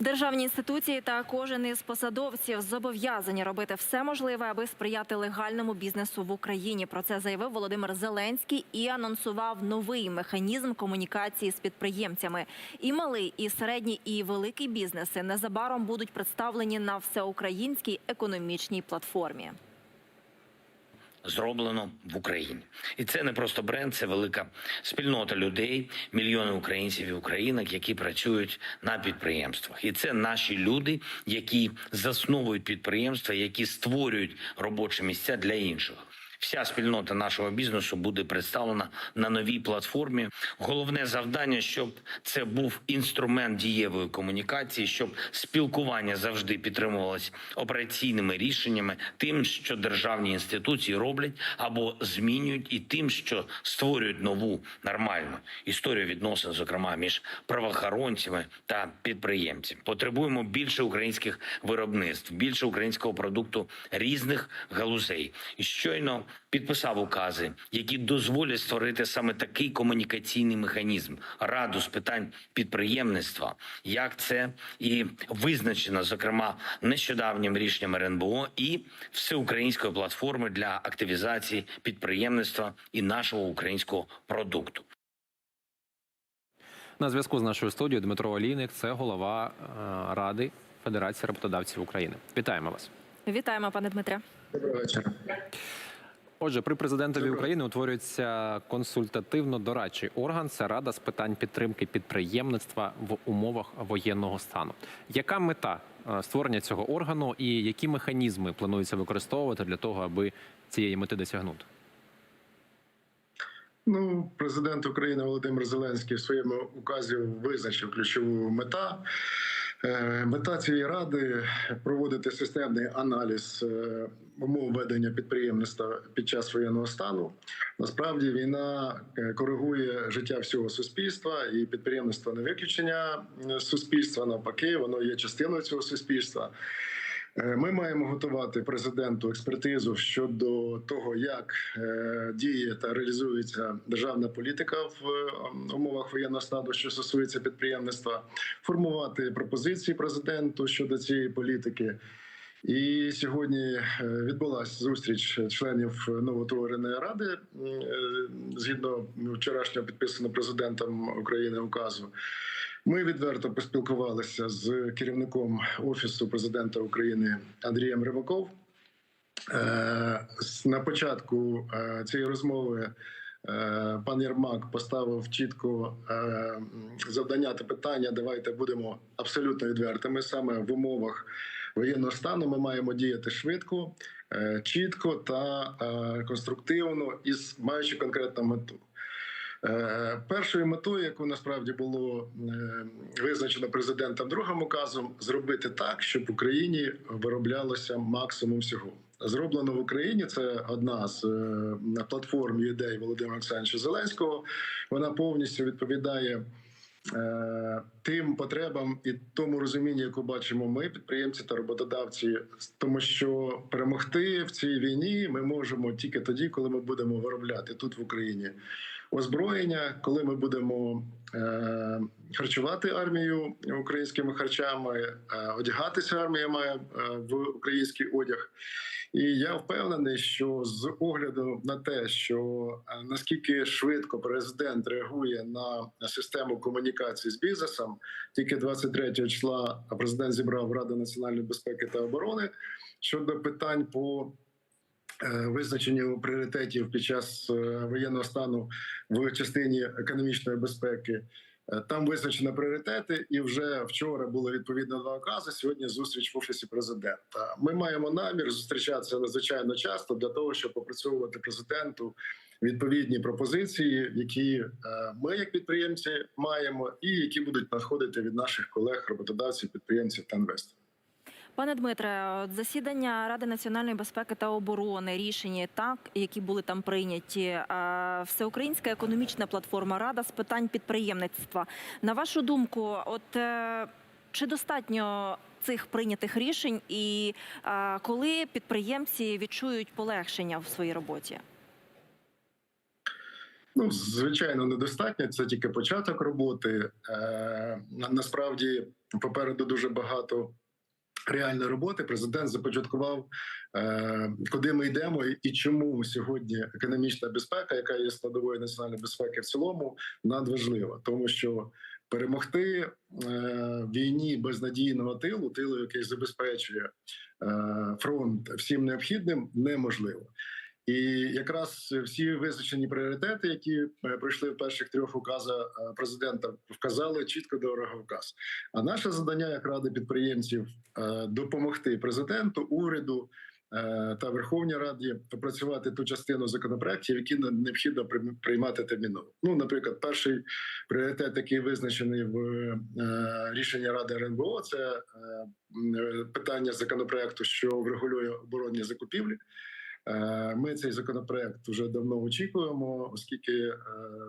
Державні інституції та кожен із посадовців зобов'язані робити все можливе, аби сприяти легальному бізнесу в Україні. Про це заявив Володимир Зеленський і анонсував новий механізм комунікації з підприємцями. І малий, і середній, і великий бізнеси незабаром будуть представлені на всеукраїнській економічній платформі. Зроблено в Україні, і це не просто бренд, це велика спільнота людей, мільйони українців і українок, які працюють на підприємствах. І це наші люди, які засновують підприємства, які створюють робочі місця для інших. Вся спільнота нашого бізнесу буде представлена на новій платформі. Головне завдання, щоб це був інструмент дієвої комунікації, щоб спілкування завжди підтримувалось операційними рішеннями, тим, що державні інституції роблять або змінюють, і тим, що створюють нову нормальну історію відносин, зокрема між правоохоронцями та підприємцями. Потребуємо більше українських виробництв, більше українського продукту різних галузей. І щойно підписав укази, які дозволять створити саме такий комунікаційний механізм раду з питань підприємництва, як це і визначено, зокрема, нещодавнім рішенням РНБО і всеукраїнської платформи для активізації підприємництва і нашого українського продукту. На зв'язку з нашою студією Дмитро Олійник, це голова е, Ради Федерації роботодавців України. Вітаємо вас. Вітаємо, пане Дмитре. Доброго вечора. Отже, при президентові України утворюється консультативно-дорадчий орган. Це рада з питань підтримки підприємництва в умовах воєнного стану. Яка мета е, створення цього органу і які механізми планується використовувати для того, аби цієї мети досягнути? Ну, президент України Володимир Зеленський в своєму указі визначив ключову мета. Е, Мета цієї ради проводити системний аналіз е, умов ведення підприємництва під час воєнного стану. Насправді війна е, коригує життя всього суспільства, і підприємництво не виключення суспільства. Навпаки, воно є частиною цього суспільства. Е, Ми маємо готувати президенту експертизу щодо того, як е, діє та реалізується державна політика в е, умовах воєнного стану, що стосується підприємництва, формувати пропозиції президенту щодо цієї політики. І сьогодні відбулася зустріч членів новоутвореної ради згідно вчорашнього підписаного президентом України указу. Ми відверто поспілкувалися з керівником офісу президента України Андрієм Римаков. Е, На початку е, цієї розмови е, пан Єрмак поставив чітко завдання та питання. Давайте будемо абсолютно відвертими. Саме в умовах воєнного стану ми маємо діяти швидко, чітко та конструктивно, і маючи конкретну мету. Е, Першою метою, яку насправді було е, визначено президентом другим указом, зробити так, щоб в Україні вироблялося максимум всього. Зроблено в Україні. Це одна з е, платформ ідей Володимира Олександровича Зеленського. Вона повністю відповідає тим потребам і тому розумінню, яку бачимо ми, підприємці та роботодавці, тому що перемогти в цій війні ми можемо тільки тоді, коли ми будемо виробляти тут в Україні озброєння, коли ми будемо е, харчувати армію українськими харчами, е, одягатися армія має е, в український одяг. І я впевнений, що з огляду на те, що наскільки швидко президент реагує на систему комунікації з бізнесом, тільки 23 числа президент зібрав Раду національної безпеки та оборони щодо питань по е, визначенню пріоритетів під час е, воєнного стану в частині економічної безпеки. Е, Там визначено пріоритети, і вже вчора було відповідно два укази. Сьогодні зустріч в офісі президента. Ми маємо намір зустрічатися надзвичайно часто для того, щоб опрацьовувати президенту відповідні пропозиції, які ми, як підприємці, маємо, і які будуть надходити від наших колег, роботодавців, підприємців та інвесторів. Пане Дмитре, засідання Ради національної безпеки та оборони, рішення так, які були там прийняті, е, всеукраїнська економічна платформа Рада з питань підприємництва. На вашу думку, от е, чи достатньо цих прийнятих рішень, і е, коли підприємці відчують полегшення в своїй роботі? Ну, звичайно, недостатньо. Це тільки початок роботи. Насправді попереду дуже багато реальної роботи. Президент започаткував, е, куди ми йдемо і- чому сьогодні економічна безпека, яка є складовою національної безпеки в цілому, надважлива, тому що перемогти е, війні безнадійного тилу, тилу, який забезпечує е, фронт всім необхідним, неможливо. І якраз всі визначені пріоритети, які е, пройшли в перших трьох указах е, президента, вказали чітко дороговказ. А наше завдання як ради підприємців е, допомогти президенту, уряду та Верховній Раді опрацювати ту частину законопроєктів, які необхідно прийм- приймати терміново. Ну, наприклад, перший пріоритет, який визначений в рішенні Ради РНБО, це питання законопроекту, що врегулює оборонні закупівлі. Е, Ми цей законопроект вже давно очікуємо, оскільки е,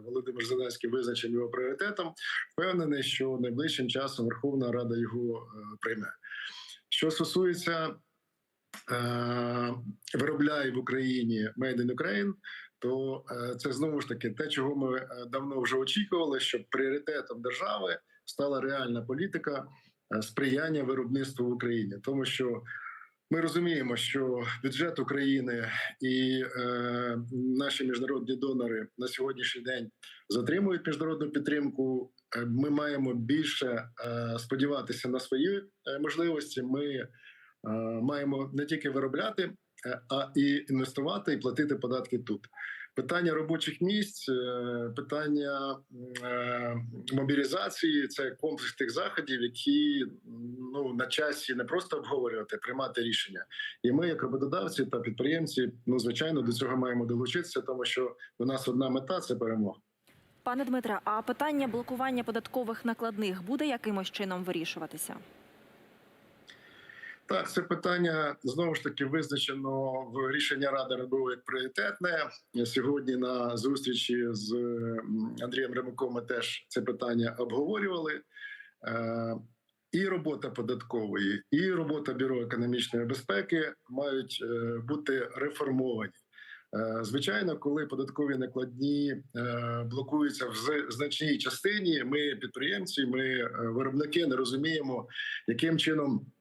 Володимир Зеленський визначив його пріоритетом. Впевнений, що найближчим часом Верховна Рада його е, прийме. Що стосується виробляє в Україні Made in Ukraine, то це знову ж таки те, чого ми давно вже очікували, щоб пріоритетом держави стала реальна політика сприяння виробництву в Україні, тому що ми розуміємо, що бюджет України і е, наші міжнародні донори на сьогоднішній день затримують міжнародну підтримку. Е, Ми маємо більше е, сподіватися на свої е, можливості. Ми е, маємо не тільки виробляти, е, а і інвестувати і платити податки тут. Питання робочих місць, е, питання е, мобілізації це комплекс тих заходів, які ну на часі не просто обговорювати, приймати рішення. І ми, як роботодавці та підприємці, ну звичайно до цього маємо долучитися, тому що у нас одна мета це перемога. Пане Дмитре, а питання блокування податкових накладних буде якимось чином вирішуватися? Так, це питання знову ж таки визначено в рішенні Ради РНБО як пріоритетне. Сьогодні на зустрічі з Андрієм Ремаком ми теж це питання обговорювали. Е, І робота податкової, і робота бюро економічної безпеки мають е, бути реформовані. Е, Звичайно, коли податкові накладні блокуються в значній частині, ми підприємці, ми виробники не розуміємо, яким чином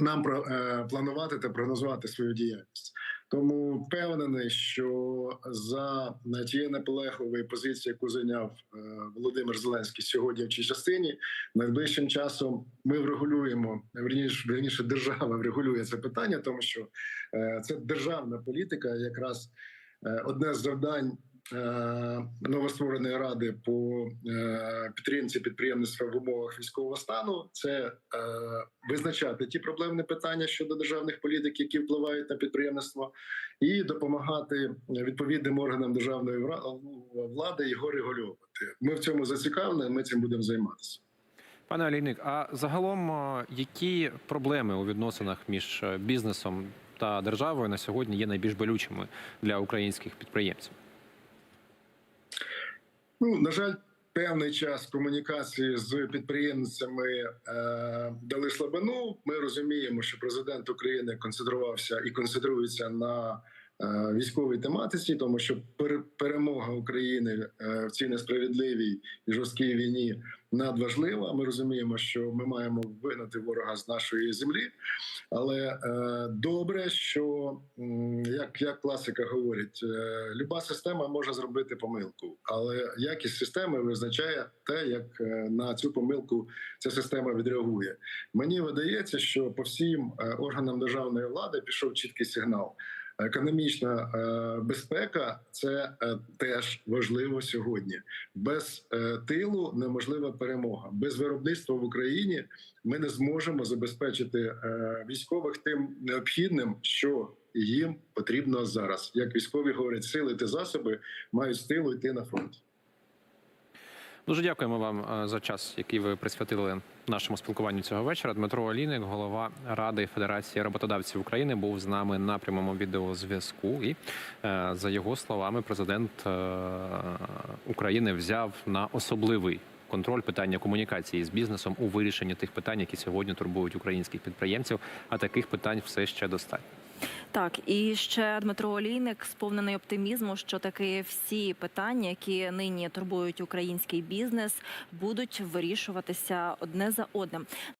нам про е, планувати та прогнозувати свою діяльність. Тому впевнений, що за тією наполегливою позицією, яку зайняв е, Володимир Зеленський сьогодні в цій частині, найближчим часом ми врегулюємо верніше, верніше держава врегулює це питання, тому що е, це державна політика, якраз одне з завдань. Е, Новоствореної ради по е, підтримці підприємництва в умовах військового стану це е, визначати ті проблемні питання щодо державних політик, які впливають на підприємництво, і допомагати відповідним органам державної влади його регулювати. Ми в цьому зацікавлені. Ми цим будемо займатися. Пане Олійник, а загалом які проблеми у відносинах між бізнесом та державою на сьогодні є найбільш болючими для українських підприємців? Ну на жаль, певний час комунікації з підприємцями е, дали слабину. Ми розуміємо, що президент України концентрувався і концентрується на е, військовій тематиці, тому що пер- перемога України е, в цій несправедливій і жорсткій війні надважлива. Ми розуміємо, що ми маємо вигнати ворога з нашої землі. Але е, добре, що як, як класика говорить, е, люба система може зробити помилку, але якість системи визначає те, як е, на цю помилку ця система відреагує. Мені видається, що по всім органам державної влади пішов чіткий сигнал. Економічна е, безпека це е, теж важливо сьогодні. Без е, тилу неможлива перемога. Без виробництва в Україні ми не зможемо забезпечити військових тим необхідним, що їм потрібно зараз. Як військові говорять, сили та засоби мають силу йти на фронт. Дуже дякуємо вам е, за час, який ви присвятили нашому спілкуванню цього вечора. Дмитро Олійник, голова Ради Федерації роботодавців України, був з нами на прямому відеозв'язку. І е, за його словами, президент е, України взяв на особливий контроль питання комунікації з бізнесом у вирішенні тих питань, які сьогодні турбують українських підприємців. А таких питань все ще достатньо. Так, і ще Дмитро Олійник сповнений оптимізму, що таки всі питання, які нині турбують український бізнес, будуть вирішуватися одне за одним.